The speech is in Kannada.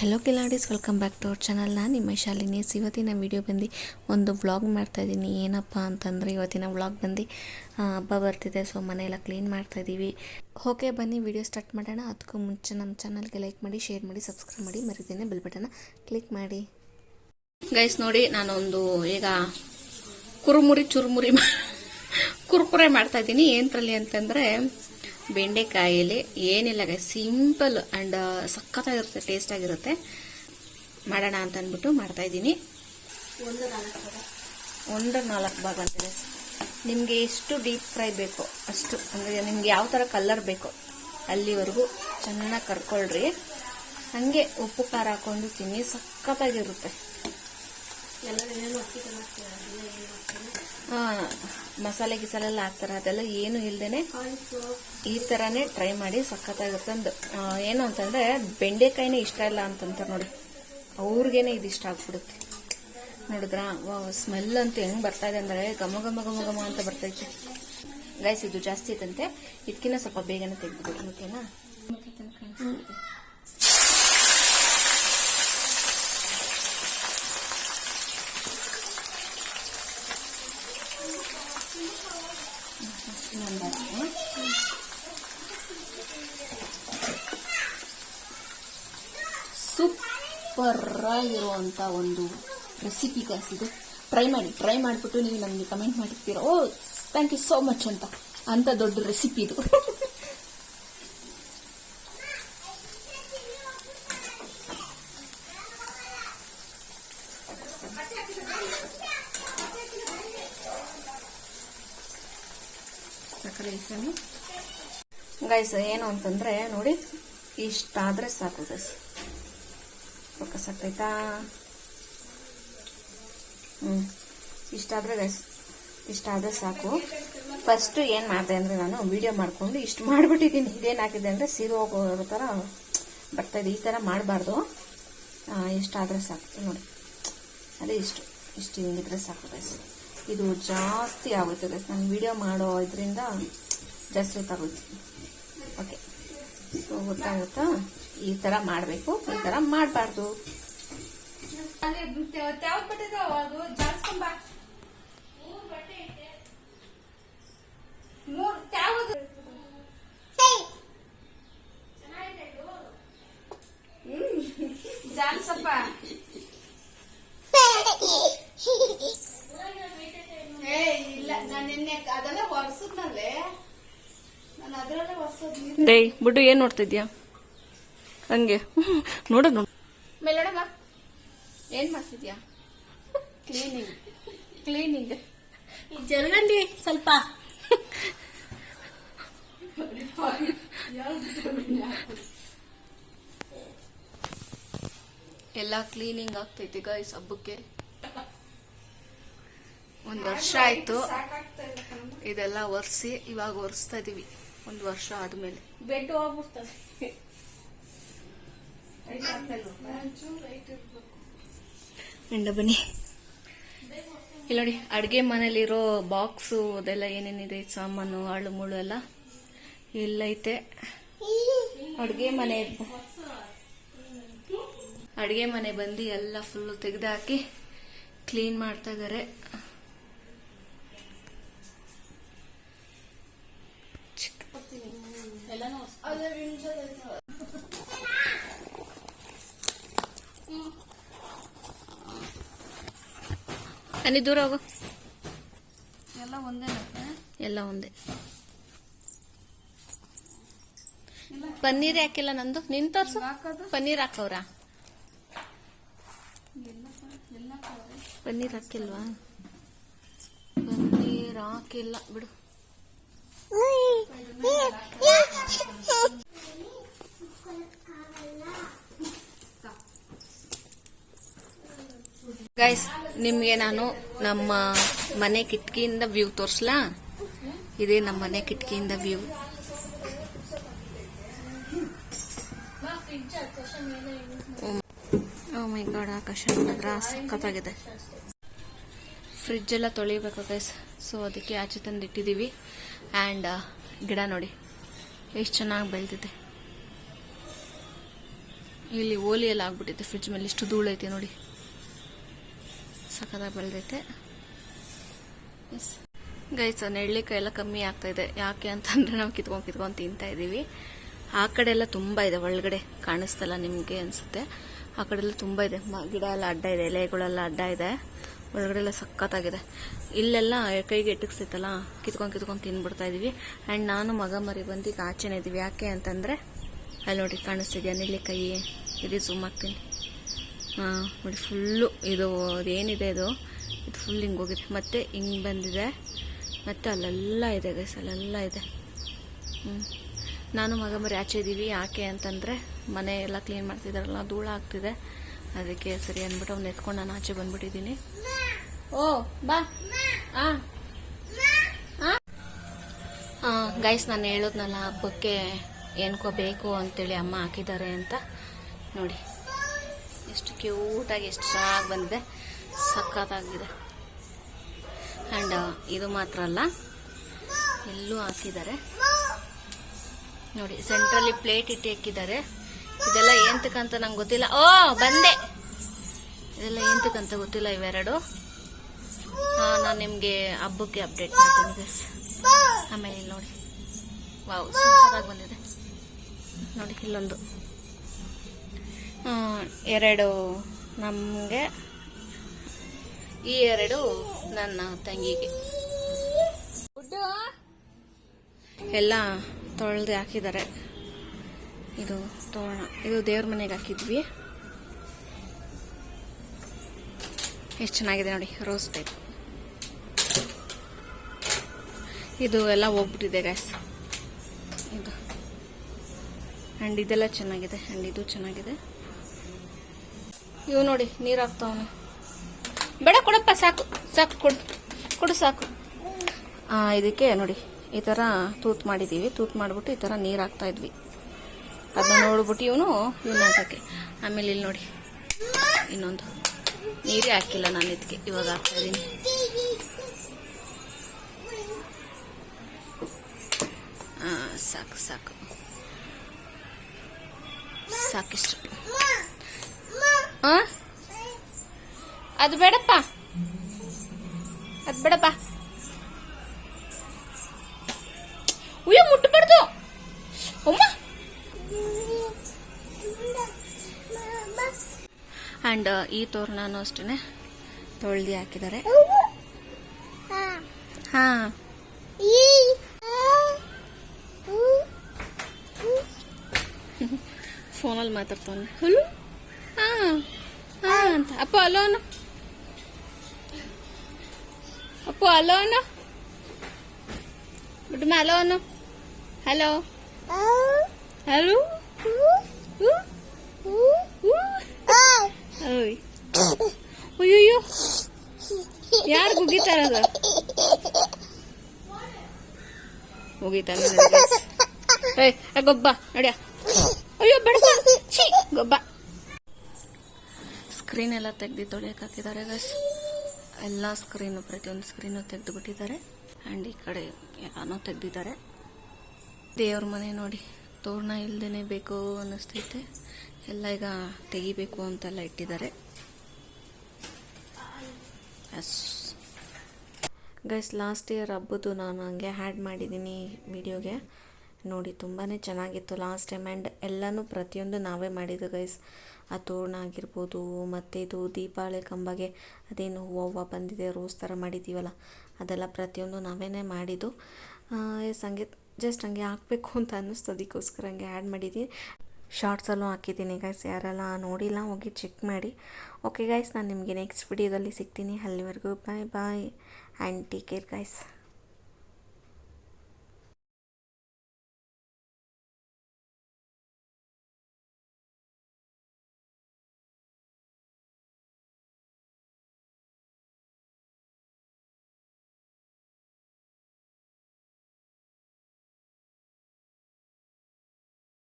Hello ಕಿಲಾಡೀಸ್ welcome back to our channel ನಾನು ನಿಮ್ಮ ಶಾಲಿನಿ. ಇವತ್ತಿನ ವಿಡಿಯೋ ಬಂದು ಒಂದು ವ್ಲಾಗ್ ಮಾಡ್ತಾಯಿದ್ದೀನಿ ಏನಪ್ಪ ಅಂತಂದರೆ ಇವತ್ತಿನ ವ್ಲಾಗ್ ಬಂದು ಹಬ್ಬ ಬರ್ತಿದೆ ಸೊ ಮನೆಯೆಲ್ಲ ಕ್ಲೀನ್ ಮಾಡ್ತಾಯಿದ್ದೀವಿ ಓಕೆ ಬನ್ನಿ ವಿಡಿಯೋ ಸ್ಟಾರ್ಟ್ ಮಾಡೋಣ. ಅದಕ್ಕೂ ಮುಂಚೆ ನಮ್ಮ ಚಾನಲ್ಗೆ ಲೈಕ್ ಮಾಡಿ ಶೇರ್ ಮಾಡಿ ಸಬ್ಸ್ಕ್ರೈಬ್ ಮಾಡಿ, ಮರಿತೀನಿ ಬೆಲ್ ಬಟನ್ನ ಕ್ಲಿಕ್ ಮಾಡಿ. ಗೈಸ್ ನೋಡಿ, ನಾನೊಂದು ಈಗ ಕುರುಮುರಿ ಚುರುಮುರಿ ಕುರ್ಕುರೆ ಮಾಡ್ತಾಯಿದ್ದೀನಿ ಏನರಲ್ಲಿ ಅಂತಂದ್ರೆ ಬೆಂಡೆಕಾಯಲ್ಲಿ ಏನಿಲ್ಲ ಸಿಂಪಲ್ ಅಂಡ್ ಸಖತ್ತಾಗಿರುತ್ತೆ ಟೇಸ್ಟ್ ಆಗಿರುತ್ತೆ. ಮಾಡೋಣ ಅಂತ ಅಂದ್ಬಿಟ್ಟು ಮಾಡ್ತಾ ಇದ್ದೀನಿ. ಒಂದು ನಾಲ್ಕು ಭಾಗ ಅಂತಿದೆ ನಿಮಗೆ ಎಷ್ಟು ಡೀಪ್ ಫ್ರೈ ಬೇಕೋ ಅಷ್ಟು ಅಂದರೆ ನಿಮ್ಗೆ ಯಾವ ಥರ ಕಲರ್ ಬೇಕೋ ಅಲ್ಲಿವರೆಗೂ ಚೆನ್ನಾಗಿ ಕರ್ಕೊಳ್ರಿ. ಹಾಗೆ ಉಪ್ಪು ಖಾರ ಹಾಕೊಂಡು ತಿನ್ನಿ ಸಖತ್ತಾಗಿರುತ್ತೆ. ಆ, ಮಸಾಲೆ ಗಿಸಾಲೆ ಎಲ್ಲ ಹಾಕ್ತಾರೆ, ಅದೆಲ್ಲ ಏನು ಇಲ್ದೇನೆ ಈ ತರಾನೇ ಟ್ರೈ ಮಾಡಿ ಸಖತ್ತಾಗುತ್ತೆ ಅಂದ್. ಏನು ಅಂತಂದ್ರೆ ಬೆಂಡೆಕಾಯಿನೇ ಇಷ್ಟ ಇಲ್ಲ ಅಂತಂತಾರೆ ನೋಡಿ. ಅವ್ರಿಗೇನೆ ಇದು ಇಷ್ಟ ಆಗ್ಬಿಡುತ್ತೆ. ನೋಡಿದ್ರಾ? ಸ್ಮೆಲ್ ಅಂತ ಹೆಂಗ್ ಬರ್ತಾ ಇದೆ ಅಂದ್ರೆ ಘಮ ಘಮ ಘಮ ಘಮ ಅಂತ ಬರ್ತೈತೆ ಗೈಸ್ ಇದು ಜಾಸ್ತಿ ಇದಂತೆ ಇದಕ್ಕಿಂತ ಸ್ವಲ್ಪ ಬೇಗನೆ ತೆಗ್ದು ಓಕೆನಾ ಸೂಪರ್ ಆಗಿರುವಂತ ಒಂದು ರೆಸಿಪಿ ಇದು. ಟ್ರೈ ಮಾಡಿ ಟ್ರೈ ಮಾಡಿಬಿಟ್ಟು ನೀವು ನನಗೆ ಕಮೆಂಟ್ ಮಾಡಿರ್ತೀರ oh thank you so much ಅಂತ. ಅಂತ ದೊಡ್ಡ ರೆಸಿಪಿ ಇದು. ಗಾಯ್ಸ್ ಏನು ಅಂತಂದ್ರೆ ನೋಡಿ, ಇಷ್ಟಾದ್ರೆ ಸಾಕು ಗೈಸ್ ಫೋಕಸ್ ಆಗ್ತೈತಾ ಹ್ಮ್ ಇಷ್ಟಾದ್ರೆ ಗೈಸ್ ಇಷ್ಟಾದ್ರೆ ಸಾಕು. ಫಸ್ಟ್ ಏನು ಮಾಡಿದೆ ಅಂದ್ರೆ ನಾನು ವಿಡಿಯೋ ಮಾಡ್ಕೊಂಡು ಇಷ್ಟು ಮಾಡ್ಬಿಟ್ಟಿದ್ದೀನಿ. ಇದೇನ್ ಹಾಕಿದೆ ಅಂದ್ರೆ ಸೀರೆ ಹೋಗೋ ತರ ಬರ್ತಾ ಇದೆ. ಈ ತರ ಮಾಡಬಾರ್ದು. ಇಷ್ಟಾದರೆ ಸಾಕು. ನೋಡಿ. ಅದೇ ಇಷ್ಟು. ಇಷ್ಟು ಹಿಂಗಿದ್ರೆ ಸಾಕು ಗೈಸ್ ಇದು ಜಾಸ್ತಿ ಆಗುತ್ತೆ ಗೈಸ್ ನಾನು ವಿಡಿಯೋ ಮಾಡೋ ಇದರಿಂದ ಜಾಸ್ತಿ ಹೊತ್ತಾಗುತ್ತೆ. ಓಕೆ ಸೊ ಗೊತ್ತಾಗುತ್ತಾ? ಈ ತರ ಮಾಡಬೇಕು ಈ ತರ ಮಾಡಬಾರ್ದು. ಜಾನ್ಸಪ್ಪ ಏ ಇಲ್ಲ ನಾನು ನಿನ್ನೆ ಅದೆಲ್ಲ ಒರ್ಸದ್ನಲ್ಲೇ. ನಾನು ಬಿಡು ಏನ್ ಡೇ ಬಿಡು ಏನು ನೋಡ್ತಿದ್ಯಾ ಹಂಗೆ. ನೋಡೋದು ನೋಡು. ಮೇಲಡಮ್ಮ ಏನ್ ಮಾಡ್ತಿದ್ಯಾ ಕ್ಲೀನಿಂಗ್ ಕ್ಲೀನಿಂಗ್ ಜರ್ಗಂಡಿ ಸ್ವಲ್ಪ. ಎಲ್ಲ ಕ್ಲೀನಿಂಗ್ ಆಗ್ತೈತಿ ಗೈಸ್ ಹಬ್ಬಕ್ಕೆ. ಒಂದು ವರ್ಷ ಆಯ್ತು. ಇದೆಲ್ಲ ಒರೆಸಿ ಇವಾಗ ಒರೆಸ್ತಾ ಇದೀವಿ. ಒಂದು ವರ್ಷ ಆದ್ಮೇಲೆ. ಬೆಡ್ ಹೋಗ್ಬಿಡ್ತದೆ ಎಂಡ ಬನ್ನಿ. ಇಲ್ಲ ನೋಡಿ ಅಡುಗೆ ಮನೇಲಿರೋ ಬಾಕ್ಸು ಅದೆಲ್ಲ ಏನೇನಿದೆ ಸಾಮಾನು ಹಾಳು ಮುಳು ಎಲ್ಲ ಎಲ್ಲೈತೆ ಅಡುಗೆ ಮನೆ ಅಡುಗೆ ಮನೆ ಬಂದು ಎಲ್ಲ ಫುಲ್ಲು ತೆಗೆದಾಕಿ ಕ್ಲೀನ್ ಮಾಡ್ತಾ ಇದ್ದಾರೆ. ಅನ್ನಿ ದೂರ ಹೋಗು. ಎಲ್ಲ ಒಂದೇ ಎಲ್ಲ ಒಂದೇ. ಪನ್ನೀರ್ ಯಾಕಿಲ್ಲ ನಂದು? ನಿನ್ ತೋರ್ಸು. ಪನ್ನೀರ್ ಹಾಕವ್ರ? ಪನ್ನೀರ್ ಹಾಕಿಲ್ವಾ? ಪನ್ನೀರ್ ಹಾಕಿಲ್ಲ. ಬಿಡು. ಗೈಸ್ ನಿಮಗೆ ನಾನು ನಮ್ಮ ಮನೆ ಕಿಟಕಿಯಿಂದ ವ್ಯೂ ತೋರಿಸ್ಲಾ? ಇದೇ ನಮ್ಮ ಮನೆ ಕಿಟಕಿಯಿಂದ ವ್ಯೂ ಓ ಮೈ ಗಾಡ್ ಆಕಾಶ ನೋಡಿದ್ರ ಸಖತ್ತಾಗಿದೆ. ಫ್ರಿಜ್ ಎಲ್ಲ ತೊಳಿಬೇಕು ಗೈಸ್ ಸೊ ಅದಕ್ಕೆ ಆಚೆ ತಂದು ಇಟ್ಟಿದ್ದೀವಿ. ಆ್ಯಂಡ್ ಗಿಡ ನೋಡಿ. ಎಷ್ಟು ಚೆನ್ನಾಗಿ ಬೆಳೆದಿದೆ. ಇಲ್ಲಿ ಓಲಿ ಎಲ್ಲ ಆಗ್ಬಿಟ್ಟೈತೆ ಫ್ರಿಜ್ ಮೇಲೆ. ಇಷ್ಟು ಧೂಳೈತೆ ನೋಡಿ. ಸಖತ್ತಾಗಿ ಬೆಳೆದೈತೆ. ಎಸ್ ಗೈಸ್ ನೆರಳಿಕಾಯಿ ಎಲ್ಲ ಕಮ್ಮಿ ಆಗ್ತಾ ಇದೆ. ಯಾಕೆ ಅಂತಂದ್ರೆ ನಾವು ಕಿತ್ಕೊಂಡು ಕಿತ್ಕೊಂಡು ತಿಂತಾ ಇದ್ದೀವಿ. ಆ ಕಡೆ ಎಲ್ಲ ತುಂಬ ಇದೆ. ಒಳಗಡೆ ಕಾಣಿಸ್ತಲ್ಲ ನಿಮಗೆ ಅನಿಸುತ್ತೆ. ಆ ಕಡೆ ಎಲ್ಲ ತುಂಬ ಇದೆ. ಗಿಡ ಎಲ್ಲ ಅಡ್ಡ ಇದೆ. ಎಲೆಗಳೆಲ್ಲ ಅಡ್ಡ ಇದೆ. ಒಳಗಡೆ ಎಲ್ಲ ಸಖತ್ತಾಗಿದೆ. ಇಲ್ಲೆಲ್ಲ ಕೈಗೆ ಎಟಕ್ಸೈತಲ್ಲ ಕಿತ್ಕೊಂಡು ಕಿತ್ಕೊಂಡು ತಿನ್ಬಿಡ್ತಾ ಇದೀವಿ. ಆ್ಯಂಡ್ ನಾನು ಮಗ ಮರಿ ಬಂದು ಆಚೆನೇ ಇದೀವಿ. ಯಾಕೆ ಅಂತಂದರೆ, ಅಲ್ಲಿ ನೋಡಿ ಕಾಣಿಸ್ತಿದ್ಯಾ ನೆಲ್ಲಿಕಾಯಿ? ಇದು ಝೂಮ್ ಹಾಕ್ತೀನಿ ಹಾಂ, ನೋಡಿ ಫುಲ್ಲು ಇದು, ಅದೇನಿದೆ ಇದು? ಇದು ಫುಲ್ ಹಿಂಗೆ ಹೋಗಿದೆ. ಮತ್ತೆ ಹಿಂಗೆ ಬಂದಿದೆ. ಮತ್ತು ಅಲ್ಲೆಲ್ಲ ಇದೆ ಗೈಸ್ ಅಲ್ಲೆಲ್ಲ ಇದೆ. ಹ್ಞೂ ನಾನು ಮಗ ಮರಿ ಆಚೆ ಇದ್ದೀವಿ ಯಾಕೆ ಅಂತಂದರೆ, ಮನೆ ಎಲ್ಲ ಕ್ಲೀನ್ ಮಾಡ್ತಿದ್ದಾರಲ್ಲ ಧೂಳ ಆಗ್ತಿದೆ ಅದಕ್ಕೆ ಸರಿ ಅಂದ್ಬಿಟ್ಟು ಅವ್ನು ಎತ್ಕೊಂಡು ನಾನು ಆಚೆ ಬಂದ್ಬಿಟ್ಟಿದ್ದೀನಿ. ಓ ಬಾ. ಆ. ಗೈಸ್ ನಾನು ಹೇಳೋದ್ನಲ್ಲ ಹಬ್ಬಕ್ಕೆ ಏನ್ಕೋ ಬೇಕು ಅಂತೇಳಿ ಅಮ್ಮ ಹಾಕಿದ್ದಾರೆ ಅಂತ. ನೋಡಿ ಎಷ್ಟು ಕ್ಯೂಟಾಗಿ ಎಷ್ಟು ಚೆನ್ನಾಗಿ ಬಂದಿದೆ. ಸಖತ್ತಾಗಿದೆ. ಆ್ಯಂಡ್ ಇದು ಮಾತ್ರ ಅಲ್ಲ ಎಲ್ಲೂ ಹಾಕಿದ್ದಾರೆ. ನೋಡಿ ಸೆಂಟ್ರಲ್ಲಿ ಪ್ಲೇಟ್ ಇಟ್ಟು ಹಾಕಿದ್ದಾರೆ. ಇದೆಲ್ಲ ಏಂತಕ್ಕಂತ ನಂಗೆ ಗೊತ್ತಿಲ್ಲ. ಓ, ಬಂದೆ. ಇದೆಲ್ಲ ಏಂತಕ್ಕಂತ ಗೊತ್ತಿಲ್ಲ ಇವೆರಡು. ನಾನು ನಿಮಗೆ ಹಬ್ಬಕ್ಕೆ ಅಪ್ಡೇಟ್ ಮಾಡ್ತೀನಿ. ಆಮೇಲೆ ಇಲ್ಲಿ ನೋಡಿ. ವಾವ್ ಸೂಪರಾಗಿ ಬಂದಿದೆ. ನೋಡಿ, ಇಲ್ಲೊಂದು. ಎರಡು ನಮಗೆ, ಈ ಎರಡು ನನ್ನ ತಂಗಿಗೆ. ಎಲ್ಲ ತೊಳೆದು ಹಾಕಿದ್ದಾರೆ. ಇದು ತೋರಣ. ಇದು ದೇವ್ರ ಮನೆಗೆ ಹಾಕಿದ್ವಿ. ಎಷ್ಟು ಚೆನ್ನಾಗಿದೆ ನೋಡಿ, ರೋಸ್ ಟೈಪ್ ಇದು ಎಲ್ಲ ಹೋಗ್ಬಿಟ್ಟಿದೆ ಗ್ಯಾಸ್ ಇದು. ಆ್ಯಂಡ್ ಇದೆಲ್ಲ ಚೆನ್ನಾಗಿದೆ ಆ್ಯಂಡ್ ಇದು ಚೆನ್ನಾಗಿದೆ. ಇವು ನೋಡಿ, ನೀರು ಹಾಕ್ತಾವನು. ಬೇಡ ಕೊಡಪ್ಪ, ಸಾಕು ಸಾಕು ಕೊಡು ಕೊಡು ಸಾಕು. ಇದಕ್ಕೆ ನೋಡಿ, ಈ ಥರ ತೂತ್ ಮಾಡಿದ್ದೀವಿ. ತೂತ್ ಮಾಡಿಬಿಟ್ಟು ಈ ಥರ ನೀರು ಹಾಕ್ತಾ ಇದ್ವಿ. ಅದನ್ನ ನೋಡ್ಬಿಟ್ಟು ಇವನು ಇವನ್ನ ಹಾಕಿ ಆಮೇಲೆ ಇಲ್ಲಿ ನೋಡಿ. ಇನ್ನೊಂದು. ನೀರೇ ಹಾಕಿಲ್ಲ ನಾನು ಇದಕ್ಕೆ. ಇವಾಗ ಹಾಕ್ತಾ ಇದ್ದೀನಿ ಸಾಕು ಸಾಕು. ಸಾಕಿಷ್ಟು? ಅದು ಬೇಡಪ್ಪ. ಅದು ಬೇಡಪ್ಪ. ಉಯ್ಯ ಮುಟ್ಟಬಾರ್ದು ಆ್ಯಂಡ್ ಈ ತೋರಣನೂ ಅಷ್ಟೇ ತೊಳ್ದು ಹಾಕಿದ್ದಾರೆ. ಫೋನಲ್ಲಿ ಮಾತಾಡ್ತಾನೆ ಹಲೋ ಹಾಂ ಹಾಂ ಅಂತ. ಅಪ್ಪ, ಅಲೋನು? ಅಪ್ಪ, ಅಲೋನ? ಬಿಟ್ಟು ಅಲೋನು? ಹಲೋ? ಹಲೋ? ಗುಗಿತಾರದ ಮುಗಿತಾನೆ ಗೊಬ್ಬ ಅಯ್ಯೋ ಗೊಬ್ಬ. ಸ್ಕ್ರೀನ್ ಎಲ್ಲ ತೆಗ್ದು ತೊಳೆಯಕ್ಕೆ ಹಾಕಿದ್ದಾರೆ ಗಸ್ ಎಲ್ಲ ಸ್ಕ್ರೀನು ಪ್ರತಿಯೊಂದು ಸ್ಕ್ರೀನು ತೆಗೆದು ಬಿಟ್ಟಿದ್ದಾರೆ ಅಂಡ್ ಈ ಕಡೆ ಎಲ್ಲನೂ ತೆಗ್ದಿದ್ದಾರೆ. ದೇವ್ರ ಮನೆ ನೋಡಿ, ತೋರಣ ಇಲ್ದೇನೆ ಬೇಕು ಅನ್ನಿಸ್ತೈತೆ. ಎಲ್ಲ ಈಗ ತೆಗಿಬೇಕು ಅಂತೆಲ್ಲ ಇಟ್ಟಿದ್ದಾರೆ. ಎಸ್ ಗೈಸ್ ಲಾಸ್ಟ್ ಇಯರ್ ಹಬ್ಬದ್ದು ನಾನು ಹಂಗೆ ಹ್ಯಾಡ್ ಮಾಡಿದ್ದೀನಿ ವಿಡಿಯೋಗೆ ನೋಡಿ ತುಂಬಾ ಚೆನ್ನಾಗಿತ್ತು ಲಾಸ್ಟ್ ಟೈಮ್ ಆ್ಯಂಡ್ ಎಲ್ಲನೂ ಪ್ರತಿಯೊಂದು ನಾವೇ ಮಾಡಿದ್ದು ಗೈಸ್ ಆ ತೋರಣ ಆಗಿರ್ಬೋದು, ಮತ್ತು ಇದು ದೀಪಾವಳಿ ಕಂಬಗೆ ಅದೇನು ಹೂವು ಹೂವು ಬಂದಿದೆ ರೋಸ್ ಥರ ಮಾಡಿದ್ದೀವಲ್ಲ, ಅದೆಲ್ಲ ಪ್ರತಿಯೊಂದು ನಾವೇ ಮಾಡಿದ್ದು. ಎಸ್ ಹಂಗೆ ಜಸ್ಟ್ ಹಂಗೆ ಹಾಕಬೇಕು ಅಂತ ಅನ್ನಿಸ್ತು, ಅದಕ್ಕೋಸ್ಕರ ಹಂಗೆ ಆ್ಯಡ್ ಮಾಡಿದ್ದೀನಿ. ಶಾರ್ಟ್ಸಲ್ಲೂ ಹಾಕಿದ್ದೀನಿ ಗೈಸ್ ಯಾರೆಲ್ಲ ನೋಡಿಲ್ಲ ಹೋಗಿ ಚೆಕ್ ಮಾಡಿ. ಓಕೆ ಗೈಸ್ ನಾನು ನಿಮಗೆ ನೆಕ್ಸ್ಟ್ ವಿಡಿಯೋದಲ್ಲಿ ಸಿಗ್ತೀನಿ. ಅಲ್ಲಿವರೆಗೂ bye bye and take care guys